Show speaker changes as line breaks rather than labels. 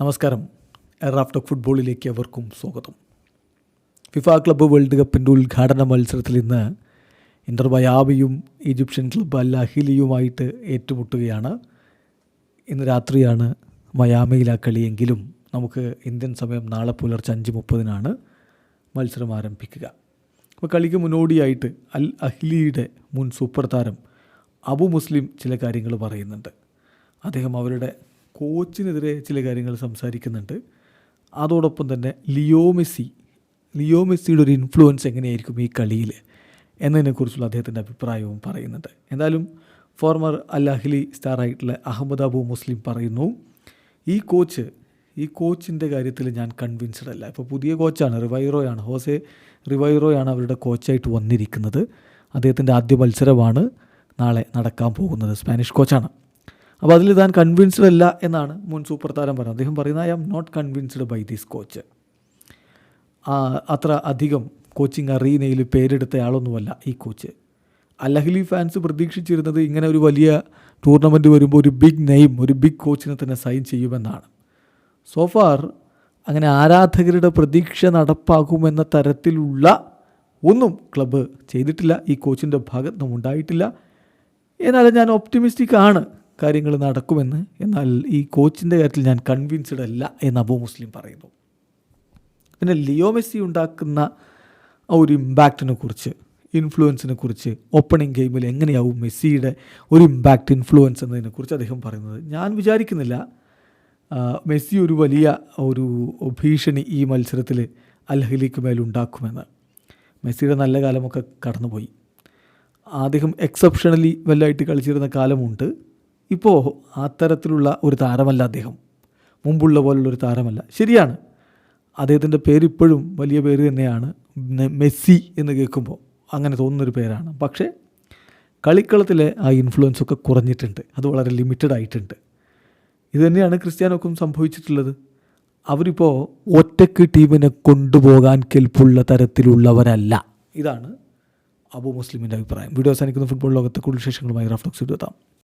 നമസ്കാരം. റാഫ്റ്റോക്ക് ഫുട്ബോളിലേക്ക് അവർക്കും സ്വാഗതം. ഫിഫ ക്ലബ്ബ് വേൾഡ് കപ്പിന്റെ ഉദ്ഘാടന മത്സരത്തിൽ ഇന്ന് ഇന്റർ ബയാബിയും ഈജിപ്ഷ്യൻ ക്ലബ്ബ് അൽ അഹിലിയുമായിട്ട് ഏറ്റുമുട്ടുകയാണ്. ഇന്ന് രാത്രിയാണ് മയാമയിൽ ആ കളിയെങ്കിലും നമുക്ക് ഇന്ത്യൻ സമയം നാളെ പുലർച്ചെ അഞ്ച് മുപ്പതിനാണ് മത്സരം ആരംഭിക്കുക. അപ്പോൾ കളിക്ക് മുന്നോടിയായിട്ട് അൽ അഹ്ലിയുടെ മുൻ സൂപ്പർ താരം അബു മുസ്ലിം ചില കാര്യങ്ങൾ പറയുന്നുണ്ട്. അദ്ദേഹം അവരുടെ കോച്ചിനെതിരെ ചില കാര്യങ്ങൾ സംസാരിക്കുന്നുണ്ട്. അതോടൊപ്പം തന്നെ ലിയോ മെസ്സി ലിയോ മെസ്സിയുടെ ഒരു ഇൻഫ്ലുവൻസ് എങ്ങനെയായിരിക്കും ഈ കളിയിൽ എന്നതിനെക്കുറിച്ചുള്ള അദ്ദേഹത്തിന്റെ അഭിപ്രായവും പറയുന്നുണ്ട്. എന്തായാലും ഫോർമർ അൽ അഹ്ലി സ്റ്റാറായിട്ടുള്ള അഹമ്മദ് അബു മുസ്ലിം പറയുന്നു ഈ കോച്ച് ഈ കോച്ചിന്റെ കാര്യത്തിൽ ഞാൻ കൺവിൻസ്ഡ് അല്ല. ഇപ്പോൾ പുതിയ കോച്ചാണ് റിവൈറോയാണ്. ഹോസെ റിവൈറോയാണ് അവരുടെ കോച്ചായിട്ട് വന്നിരിക്കുന്നത്. അദ്ദേഹത്തിന്റെ ആദ്യ മത്സരമാണ് നാളെ നടക്കാൻ പോകുന്നത്. സ്പാനിഷ് കോച്ചാണ്. അപ്പോൾ അതിൽ താൻ കൺവിൻസ്ഡ് അല്ല എന്നാണ് മുൻ സൂപ്പർ താരം പറഞ്ഞത്. അദ്ദേഹം പറയുന്നത് I am not convinced by this coach അത്ര അധികം കോച്ചിങ് അറീനയിൽ പേരെടുത്തയാളൊന്നുമല്ല ഈ കോച്ച് അല്ലഹലി ഫാൻസ് പ്രതീക്ഷിച്ചിരുന്നത് ഇങ്ങനെ ഒരു വലിയ ടൂർണമെന്റ് വരുമ്പോൾ ഒരു ബിഗ് നെയിം ഒരു ബിഗ് കോച്ചിനെ തന്നെ സൈൻ ചെയ്യുമെന്നാണ്. സോഫാർ അങ്ങനെ ആരാധകരുടെ പ്രതീക്ഷ നടപ്പാക്കുമെന്ന തരത്തിലുള്ള ഒന്നും ക്ലബ്ബ് ചെയ്തിട്ടില്ല. ഈ കോച്ചിന്റെ ഭാഗത്തുനിന്നും ഉണ്ടായിട്ടില്ല എന്നാലും ഞാൻ ഒപ്റ്റിമിസ്റ്റിക് ആണ്. കാര്യങ്ങൾ നടക്കുമെന്ന് എന്നാൽ ഈ കോച്ചിന്റെ കാര്യത്തിൽ ഞാൻ കൺവിൻസ്ഡ് അല്ല എന്ന് അബു മുസ്ലിം പറയുന്നു. പിന്നെ ലിയോ മെസ്സി ഉണ്ടാക്കുന്ന ആ ഒരു ഇമ്പാക്റ്റിനെ കുറിച്ച് ഇൻഫ്ലുവൻസിനെ കുറിച്ച് ഓപ്പണിംഗ് ഗെയിമിൽ എങ്ങനെയാവും മെസ്സിയുടെ ഒരു ഇമ്പാക്റ്റ് ഇൻഫ്ലുവൻസ് എന്നതിനെക്കുറിച്ച് അദ്ദേഹം പറയുന്നത്? ഞാൻ വിചാരിക്കുന്നില്ല. മെസ്സി ഒരു വലിയ ഒരു ഭീഷണി ഈ മത്സരത്തിൽ അൽഹലിക്ക് മേലുണ്ടാക്കുമെന്ന് മെസ്സിയുടെ നല്ല കാലമൊക്കെ കടന്നുപോയി. അദ്ദേഹം എക്സെപ്ഷണലി വെല്ലായിട്ട് കളിച്ചിരുന്ന കാലമുണ്ട്. ഇപ്പോൾ അത്തരത്തിലുള്ള ഒരു താരമല്ല അദ്ദേഹം. മുമ്പുള്ള പോലുള്ള ഒരു താരമല്ല. ശരിയാണ്. അദ്ദേഹത്തിന്റെ പേര് ഇപ്പോഴും വലിയ പേര് തന്നെയാണ് മെസ്സി എന്ന് കേൾക്കുമ്പോൾ അങ്ങനെ തോന്നുന്നൊരു പേരാണ്. പക്ഷേ കളിക്കളത്തിലെ ആ ഇൻഫ്ലുവൻസ് ഒക്കെ കുറഞ്ഞിട്ടുണ്ട്. അത് വളരെ ലിമിറ്റഡ് ആയിട്ടുണ്ട്. ഇത് തന്നെയാണ് ക്രിസ്ത്യാനോക്കും സംഭവിച്ചിട്ടുള്ളത്. അവരിപ്പോൾ ഒറ്റയ്ക്ക് ടീമിനെ കൊണ്ടുപോകാൻ കെൽപ്പുള്ള തരത്തിലുള്ളവരല്ല. ഇതാണ് അബു മുസ്ലിമിന്റെ അഭിപ്രായം. വീഡിയോ അവസാനിക്കുന്ന. ഫുട്ബോൾ ലോകത്തെ കൂടുതൽ വിശേഷങ്ങളുമായി റഫ്ലക്സ് എത്താം